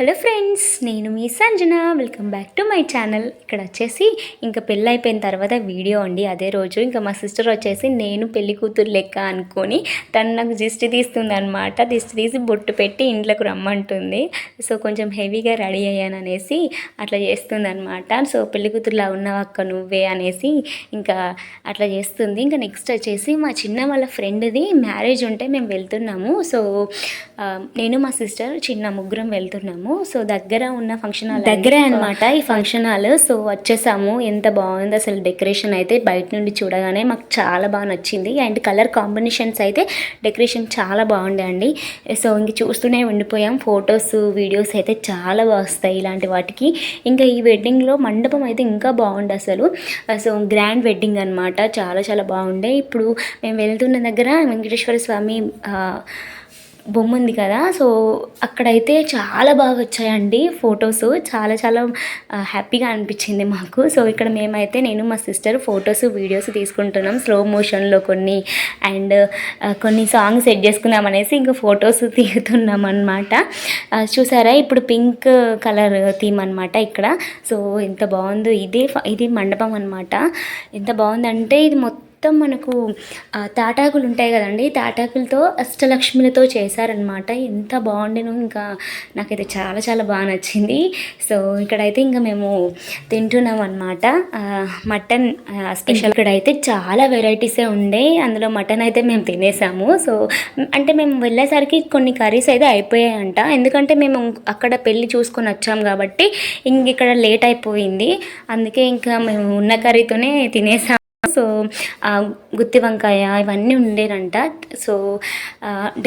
Hello friends నేను మీ Sanjana. Welcome back to my channel ఇక్కడ వచ్చేసి ఇంకా పెళ్ళి అయిపోయిన తర్వాత వీడియో అండి. అదే రోజు ఇంకా మా సిస్టర్ వచ్చేసి నేను పెళ్ళి కూతురు లెక్క అనుకొని తను నాకు దిష్టి తీస్తుంది అనమాట దిష్టి తీసి బొట్టు పెట్టి ఇంట్లోకి రమ్మంటుంది. సో కొంచెం హెవీగా రెడీ అయ్యాను అనేసి అట్లా చేస్తుంది అనమాట సో పెళ్ళి కూతురులా ఉన్నావు అక్క నువ్వే అనేసి ఇంకా అట్లా చేస్తుంది. ఇంకా నెక్స్ట్ వచ్చేసి మా చిన్న వాళ్ళ ఫ్రెండ్ది మ్యారేజ్ ఉంటే మేము వెళ్తున్నాము. సో నేను మా సిస్టర్ చిన్న ముగ్గురం వెళ్తున్నాము. సో దగ్గర ఉన్న ఫంక్షన్ హాల్ దగ్గరే అనమాట ఈ ఫంక్షన్ హాల్. సో వచ్చేసాము. ఎంత బాగుంది అసలు డెకరేషన్ అయితే. బయట నుండి చూడగానే మాకు చాలా బాగా నచ్చింది. అండ్ కలర్ కాంబినేషన్స్ అయితే డెకరేషన్ చాలా బాగుండే అండి. సో ఇంక చూస్తూనే ఉండిపోయాం. ఫొటోస్ వీడియోస్ అయితే చాలా బాగా వస్తాయి ఇలాంటి వాటికి. ఇంకా ఈ వెడ్డింగ్లో మండపం అయితే ఇంకా బాగుంది అసలు. సో గ్రాండ్ వెడ్డింగ్ అనమాట చాలా చాలా బాగుండే. ఇప్పుడు మేము వెళ్తున్న దగ్గర వెంకటేశ్వర స్వామి బొమ్మ ఉంది కదా. సో అక్కడైతే చాలా బాగా వచ్చాయండి ఫొటోస్. చాలా చాలా హ్యాపీగా అనిపించింది మాకు. సో ఇక్కడ మేమైతే నేను మా సిస్టర్ ఫొటోస్ వీడియోస్ తీసుకుంటున్నాం స్లో మోషన్లో కొన్ని. అండ్ కొన్ని సాంగ్స్ సెట్ చేసుకుందాం అనేసి ఇంకా ఫొటోస్ తీస్తున్నాం అనమాట చూసారా? ఇప్పుడు పింక్ కలర్ థీమ్ అనమాట ఇక్కడ. సో ఎంత బాగుందో ఇదే ఇది మండపం అనమాట ఎంత బాగుందంటే ఇది మొత్తం మొత్తం మనకు తాటాకులు ఉంటాయి కదండి. తాటాకులతో అష్టలక్ష్మిలతో చేశారనమాట ఎంత బాగుండేనో ఇంకా నాకైతే చాలా చాలా బాగా నచ్చింది. సో ఇక్కడైతే ఇంకా మేము తింటున్నాం అనమాట మటన్ స్పెషల్ ఇక్కడైతే చాలా వెరైటీసే ఉండే. అందులో మటన్ అయితే మేము తినేసాము. సో అంటే మేము వెళ్ళేసరికి కొన్ని కర్రీస్ అయితే అయిపోయాయంట. ఎందుకంటే మేము అక్కడ పెళ్ళి చూసుకొని వచ్చాం కాబట్టి ఇంక ఇక్కడ లేట్ అయిపోయింది. అందుకే ఇంకా మేము ఉన్న కర్రీతోనే తినేసాము సో గుత్తి వంకాయ ఇవన్నీ ఉండేనంట. సో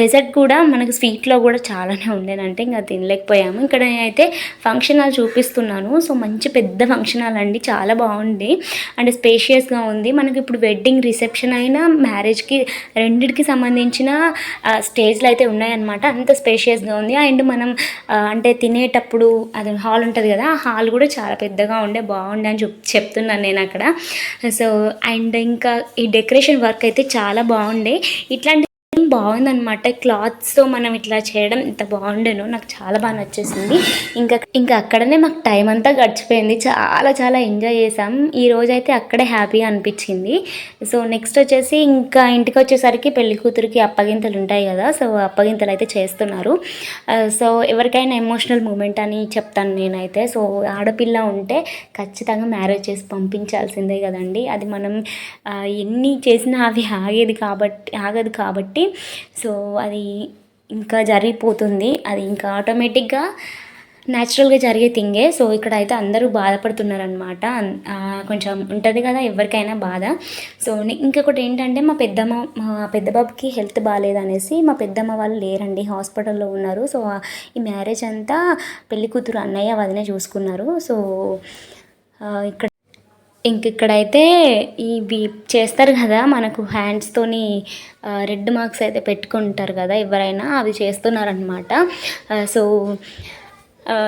డెజర్ట్ కూడా మనకు స్వీట్లో కూడా చాలానే ఉండేనంటే ఇంకా తినలేకపోయాము. ఇక్కడ నేనైతే ఫంక్షన్ హాల్ చూపిస్తున్నాను. సో మంచి పెద్ద ఫంక్షన్ హాల్ అండి. చాలా బాగుంది. అండ్ స్పేషియస్గా ఉంది. మనకి ఇప్పుడు వెడ్డింగ్ రిసెప్షన్ అయినా మ్యారేజ్కి రెండింటికి సంబంధించిన స్టేజ్లు అయితే ఉన్నాయన్నమాట. అంత స్పేషియస్గా ఉంది. అండ్ మనం అంటే తినేటప్పుడు అది హాల్ ఉంటుంది కదా ఆ హాల్ కూడా చాలా పెద్దగా ఉండే బాగుండే అని చెప్ చెప్తున్నాను నేను అక్కడ. సో అండ్ ఇంకా ఈ డెకరేషన్ వర్క్ అయితే చాలా బాగుండే. ఇట్లాంటి బాగుందనమాట క్లాత్స్తో మనం ఇట్లా చేయడం ఇంత బాగుండేను. నాకు చాలా బాగా నచ్చేసింది. ఇంకా ఇంకా అక్కడనే మాకు టైం అంతా గడిచిపోయింది. చాలా చాలా ఎంజాయ్ చేసాం ఈ రోజు అయితే అక్కడే హ్యాపీగా అనిపించింది. సో నెక్స్ట్ వచ్చేసి ఇంకా ఇంటికి వచ్చేసరికి పెళ్ళి కూతురికి అప్పగింతలు ఉంటాయి కదా. సో అప్పగింతలు అయితే చేస్తున్నారు. సో ఎవరికైనా ఎమోషనల్ మూమెంట్ అని చెప్తాను నేనైతే. సో ఆడపిల్ల ఉంటే ఖచ్చితంగా మ్యారేజ్ చేసి పంపించాల్సిందే కదండి. అది మనం ఎన్ని చేసినా అవి ఆగేది కాబట్టి ఆగదు కాబట్టి సో అది ఇంకా జరిగిపోతుంది. అది ఇంకా ఆటోమేటిక్గా న్యాచురల్గా జరిగే థింగే. సో ఇక్కడ అయితే అందరూ బాధపడుతున్నారనమాట కొంచెం ఉంటుంది కదా ఎవరికైనా బాధ. సో ఇంకొకటి ఏంటంటే మా పెద్దమ్మ మా పెద్ద బాబుకి హెల్త్ బాగాలేదనేసి మా పెద్దమ్మ వాళ్ళు లేరండి హాస్పిటల్లో ఉన్నారు. సో ఈ మ్యారేజ్ అంతా పెళ్ళి కూతురు అన్నయ్య వదినే చూసుకున్నారు. సో ఇక్కడ ఇంక ఇక్కడైతే ఇవి చేస్తారు కదా మనకు హ్యాండ్స్తోని రెడ్ మార్క్స్ అయితే పెట్టుకుంటారు కదా ఎవరైనా అవి చేస్తున్నారనమాట సో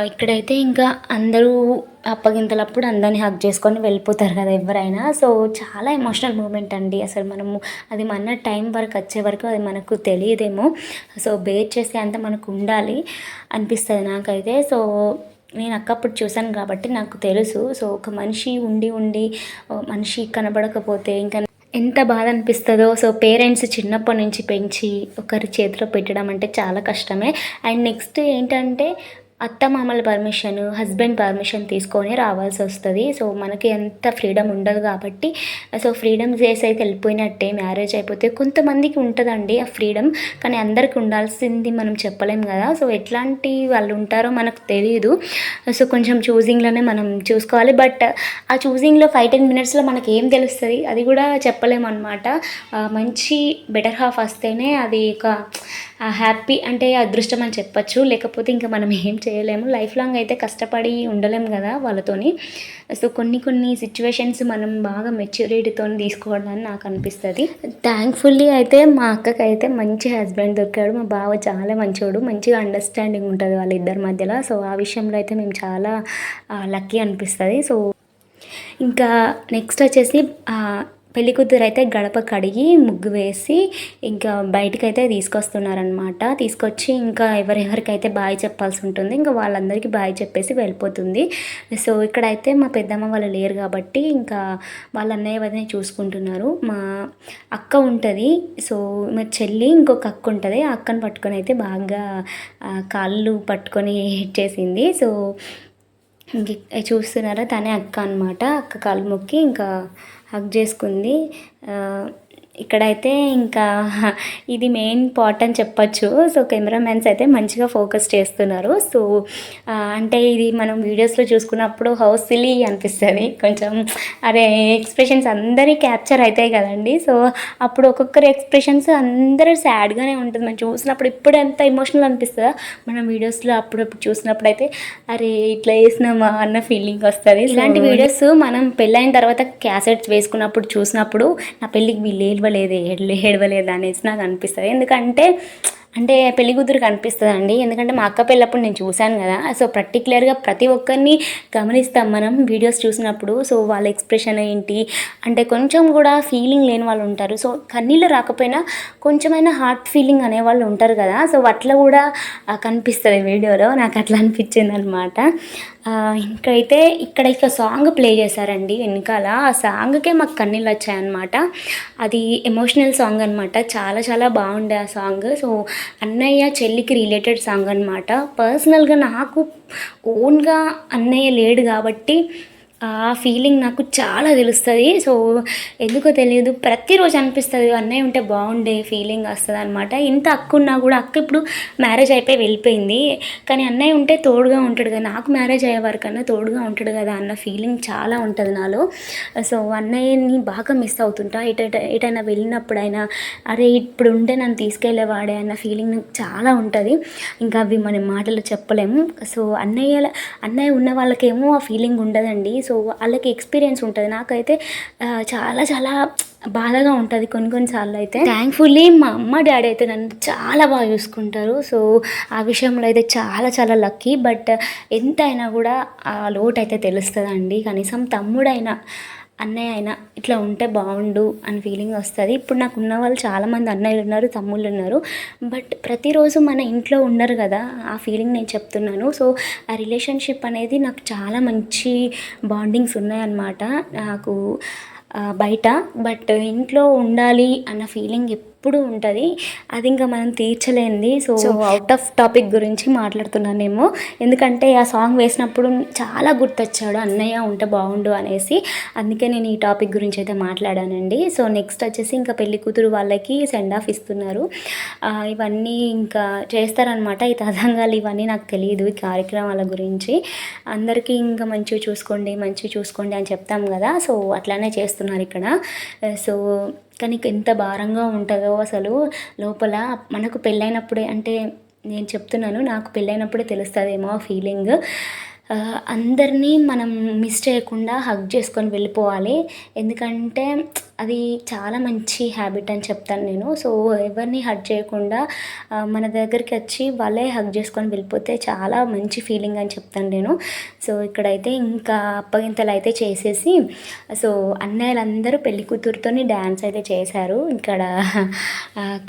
ఇక్కడైతే ఇంకా అందరూ అప్పగింతలప్పుడు అందరిని హక్ చేసుకొని వెళ్ళిపోతారు కదా ఎవరైనా. సో చాలా ఎమోషనల్ మూమెంట్ అండి. అసలు మనము అది మన టైం వరకు వచ్చే వరకు అది మనకు తెలియదేమో. సో బేర్ చేసే అంత మనకు ఉండాలి అనిపిస్తుంది నాకైతే. సో నేను అక్కప్పుడు చూశాను కాబట్టి నాకు తెలుసు. సో ఒక మనిషి ఉండి ఉండి మనిషి కనబడకపోతే ఇంకా ఎంత బాధ అనిపిస్తుందో. సో పేరెంట్స్ చిన్నప్పటి నుంచి పెంచి ఒకరి చేతిలో పెట్టడం అంటే చాలా కష్టమే. అండ్ నెక్స్ట్ ఏంటంటే అత్త మామల పర్మిషన్ హస్బెండ్ పర్మిషన్ తీసుకొని రావాల్సి వస్తుంది. సో మనకి ఎంత ఫ్రీడమ్ ఉండదు కాబట్టి సో ఫ్రీడమ్ చేసి అయితే వెళ్ళిపోయినట్టే మ్యారేజ్ అయిపోతే కొంతమందికి ఉంటుందండి ఆ ఫ్రీడమ్. కానీ అందరికి ఉండాల్సింది మనం చెప్పలేం కదా. సో ఎట్లాంటి వాళ్ళు ఉంటారో మనకు తెలియదు సో కొంచెం చూసింగ్లోనే మనం చూసుకోవాలి. బట్ ఆ చూసింగ్లో ఫైవ్ టెన్ మినిట్స్లో మనకి ఏం తెలుస్తుంది? అది కూడా చెప్పలేము అనమాట మంచి బెటర్ హాఫ్ వస్తేనే అది ఒక హ్యాపీ అంటే అదృష్టం అని చెప్పచ్చు. లేకపోతే ఇంకా మనం ఏం చేయలేము. లైఫ్ లాంగ్ అయితే కష్టపడి ఉండలేము కదా వాళ్ళతోని. సో కొన్ని కొన్ని సిచ్యువేషన్స్ మనం బాగా మెచ్యూరిటీతో తీసుకోవడానికి నాకు అనిపిస్తుంది. థ్యాంక్ఫుల్లీ అయితే మా అక్కకి అయితే మంచి హస్బెండ్ దొరికాడు. మా బావ చాలా మంచోడు. మంచిగా అండర్స్టాండింగ్ ఉంటుంది వాళ్ళిద్దరి మధ్యలో. సో ఆ విషయంలో అయితే మేము చాలా లక్కీ అనిపిస్తుంది. సో ఇంకా నెక్స్ట్ వచ్చేసి పెళ్ళి కూతురు అయితే గడప కడిగి ముగ్గు వేసి ఇంకా బయటకైతే తీసుకొస్తున్నారనమాట తీసుకొచ్చి ఇంకా ఎవరెవరికైతే బాయ్ చెప్పాల్సి ఉంటుంది ఇంకా వాళ్ళందరికీ బాయ్ చెప్పేసి వెళ్ళిపోతుంది. సో ఇక్కడైతే మా పెద్దమ్మ వాళ్ళు లేరు కాబట్టి ఇంకా వాళ్ళ అన్నయ్య వదిన చూసుకుంటున్నారు. మా అక్క ఉంటుంది సో మా చెల్లి ఇంకొక అక్క ఉంటుంది. ఆ అక్కను పట్టుకొని అయితే బాగా కాళ్ళు పట్టుకొని చేసింది. సో ఇంక చూస్తున్నారా? తనే అక్క అనమాట అక్క కాలు మొక్కి ఇంకా హగ్ చేసుకుంది. ఇక్కడైతే ఇంకా ఇది మెయిన్ పార్ట్ అని చెప్పచ్చు. సో కెమెరామెన్స్ అయితే మంచిగా ఫోకస్ చేస్తున్నారు. సో అంటే ఇది మనం వీడియోస్లో చూసుకున్నప్పుడు హౌస్ సిలీ అనిపిస్తుంది. కొంచెం అరే ఎక్స్ప్రెషన్స్ అందరి క్యాప్చర్ అవుతాయి కదండి. సో అప్పుడు ఒక్కొక్కరి ఎక్స్ప్రెషన్స్ అందరూ సాడ్గానే ఉంటుంది. మనం చూసినప్పుడు ఇప్పుడు ఎంత ఎమోషనల్ అనిపిస్తుందా? మనం వీడియోస్లో అప్పుడప్పుడు చూసినప్పుడు అయితే అరే ఇట్లా చేసినామా అన్న ఫీలింగ్ వస్తుంది. ఇలాంటి వీడియోస్ మనం పెళ్ళైన తర్వాత క్యాసెట్స్ వేసుకున్నప్పుడు చూసినప్పుడు నా పెళ్ళికి వీళ్ళు ఏడవలేదు ఏడలే ఏడవలేదు అనేసి నాకు అనిపిస్తుంది. ఎందుకంటే అంటే పెళ్ళి కూతురు అండి ఎందుకంటే మా అక్క పెళ్ళప్పుడు నేను చూశాను కదా. సో పర్టికులర్గా ప్రతి ఒక్కరిని గమనిస్తాం మనం వీడియోస్ చూసినప్పుడు. సో వాళ్ళ ఎక్స్ప్రెషన్ ఏంటి? అంటే కొంచెం కూడా ఫీలింగ్ లేని వాళ్ళు ఉంటారు. సో కన్నీళ్ళు రాకపోయినా కొంచెమైనా హార్ట్ ఫీలింగ్ అనే వాళ్ళు ఉంటారు కదా. సో అట్లా కూడా కనిపిస్తుంది వీడియోలో. నాకు అట్లా అనిపించింది అనమాట ఇంకైతే ఇక్కడ ఇక సాంగ్ ప్లే చేశారండి వెనకాల. ఆ సాంగ్కే మాకు కన్నీళ్ళు వచ్చాయన్నమాట. అది ఎమోషనల్ సాంగ్ అనమాట చాలా చాలా బాగుండే ఆ సాంగ్. సో అన్నయ్య చెల్లికి రిలేటెడ్ సాంగ్ అనమాట పర్సనల్గా నాకు ఓన్గా అన్నయ్య లేడు కాబట్టి ఆ ఫీలింగ్ నాకు చాలా తెలుస్తుంది. సో ఎందుకో తెలియదు. ప్రతిరోజు అనిపిస్తుంది అన్నయ్య ఉంటే బాగుండే ఫీలింగ్ వస్తుంది అనమాట ఇంత అక్క ఉన్నా కూడా అక్క ఇప్పుడు మ్యారేజ్ అయిపోయి వెళ్ళిపోయింది. కానీ అన్నయ్య ఉంటే తోడుగా ఉంటాడు కదా. నాకు మ్యారేజ్ అయ్యే వరకన్నా తోడుగా ఉంటాడు కదా అన్న ఫీలింగ్ చాలా ఉంటుంది నాలో. సో అన్నయ్యని బాగా మిస్ అవుతుంటా. ఎట ఎటైనా వెళ్ళినప్పుడైనా అరే ఇప్పుడు ఉంటే నన్ను తీసుకెళ్ళేవాడే అన్న ఫీలింగ్ నాకు చాలా ఉంటుంది. ఇంకా అవి మన మాటలు చెప్పలేము. సో అన్నయ్య అన్నయ్య ఉన్న వాళ్ళకేమో ఆ ఫీలింగ్ ఉండదండి. సో వాళ్ళకి ఎక్స్పీరియన్స్ ఉంటుంది. నాకైతే చాలా చాలా బాధగా ఉంటుంది కొన్ని కొన్నిసార్లు అయితే. థ్యాంక్ఫుల్లీ మా అమ్మ డాడీ అయితే నన్ను చాలా బాగా చూసుకుంటారు. సో ఆ విషయంలో అయితే చాలా చాలా లక్కీ బట్ ఎంత అయినా కూడా ఆ లోటు అయితే తెలుస్తుందండి. కనీసం తమ్ముడైనా అన్నయ్య అయినా ఇట్లా ఉంటే బాగుండు అని ఫీలింగ్ వస్తుంది. ఇప్పుడు నాకు ఉన్న వాళ్ళు చాలామంది అన్నయ్యలు ఉన్నారు తమ్ముళ్ళు ఉన్నారు. బట్ ప్రతిరోజు మన ఇంట్లో ఉన్నారు కదా ఆ ఫీలింగ్ నేను చెప్తున్నాను. సో ఆ రిలేషన్షిప్ అనేది నాకు చాలా మంచి బాండింగ్స్ ఉన్నాయన్నమాట. నాకు బయట బట్ ఇంట్లో ఉండాలి అన్న ఫీలింగ్ ఎప్పుడు ఉంటుంది. అది ఇంకా మనం తీర్చలేనిది. సో అవుట్ ఆఫ్ టాపిక్ గురించి మాట్లాడుతున్నానేమో. ఎందుకంటే ఆ సాంగ్ వేసినప్పుడు చాలా గుర్తొచ్చాడు. అన్నయ్య ఉంటే బాగుండు అనేసి. అందుకే నేను ఈ టాపిక్ గురించి అయితే మాట్లాడానండి. సో నెక్స్ట్ వచ్చేసి ఇంకా పెళ్ళి కూతురు వాళ్ళకి సెండ్ ఆఫ్ ఇస్తున్నారు. ఇవన్నీ ఇంకా చేస్తారనమాట ఈ తదంగాలు ఇవన్నీ నాకు తెలియదు ఈ కార్యక్రమాల గురించి. అందరికీ ఇంకా మంచిగా చూసుకోండి మంచిగా చూసుకోండి అని చెప్తాం కదా. సో అట్లానే చేస్తున్నారు ఇక్కడ. సో కానీ ఎంత భారంగా ఉంటుందో అసలు లోపల మనకు పెళ్ళైనప్పుడే అంటే నేను చెప్తున్నాను నాకు పెళ్ళైనప్పుడే తెలుస్తుందేమో ఆ ఫీలింగ్ అందరినీ మనం మిస్ చేయకుండా హగ్ చేసుకొని వెళ్ళిపోవాలి. ఎందుకంటే అది చాలా మంచి హ్యాబిట్ అని చెప్తాను నేను. సో ఎవరిని హగ్ చేయకుండా మన దగ్గరికి వచ్చి వాళ్ళే హగ్ చేసుకొని వెళ్ళిపోతే చాలా మంచి ఫీలింగ్ అని చెప్తాను నేను. సో ఇక్కడైతే ఇంకా అప్పగింతలు అయితే చేసేసి సో అన్నయ్యలందరూ పెళ్ళి కూతురుతోని డ్యాన్స్ అయితే చేశారు. ఇక్కడ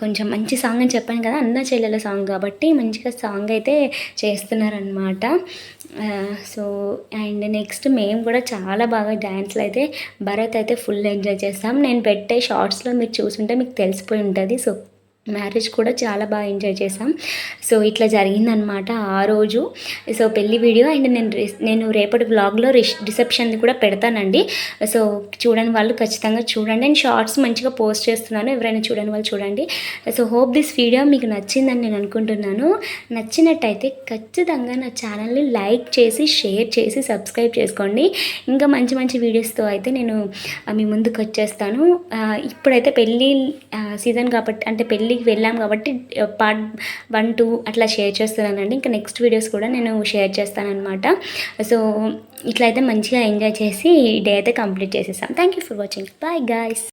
కొంచెం మంచి సాంగ్ అని చెప్పాను కదా అన్న చెల్లెల సాంగ్ కాబట్టి మంచిగా సాంగ్ అయితే చేస్తున్నారనమాట సో అండ్ నెక్స్ట్ మేము కూడా చాలా బాగా డ్యాన్స్లు అయితే భరత్ అయితే ఫుల్ ఎంజాయ్ చేస్తాం. నేను పెట్టే షార్ట్స్లో మీరు చూసుంటే మీకు తెలిసిపోయి ఉంటుంది. సో మ్యారేజ్ కూడా చాలా బాగా ఎంజాయ్ చేసాం సో ఇట్లా జరిగిందనమాట ఆ రోజు. సో పెళ్ళి వీడియో అండ్ నేను నేను రేపటి వ్లాగ్లో రిష్ రిసెప్షన్ కూడా పెడతానండి. సో చూడని వాళ్ళు ఖచ్చితంగా చూడండి. అండ్ షార్ట్స్ మంచిగా పోస్ట్ చేస్తున్నాను. ఎవరైనా చూడని వాళ్ళు చూడండి. సో హోప్ దిస్ వీడియో మీకు నచ్చిందని నేను అనుకుంటున్నాను. నచ్చినట్టయితే ఖచ్చితంగా నా ఛానల్ని లైక్ చేసి షేర్ చేసి సబ్స్క్రైబ్ చేసుకోండి. ఇంకా మంచి మంచి వీడియోస్తో అయితే నేను మీ ముందుకు వచ్చేస్తాను. ఇప్పుడైతే పెళ్ళి సీజన్ కాబట్టి అంటే పెళ్ళి ఆల్రెడీ వెళ్ళాం కాబట్టి పార్ట్ వన్ టూ అట్లా షేర్ చేస్తున్నానండి. ఇంకా నెక్స్ట్ వీడియోస్ కూడా నేను షేర్ చేస్తానన్నమాట. సో ఇట్లా అయితే మంచిగా ఎంజాయ్ చేసి ఈ డే అయితే కంప్లీట్ చేసేసాం. Thank you for watching bye guys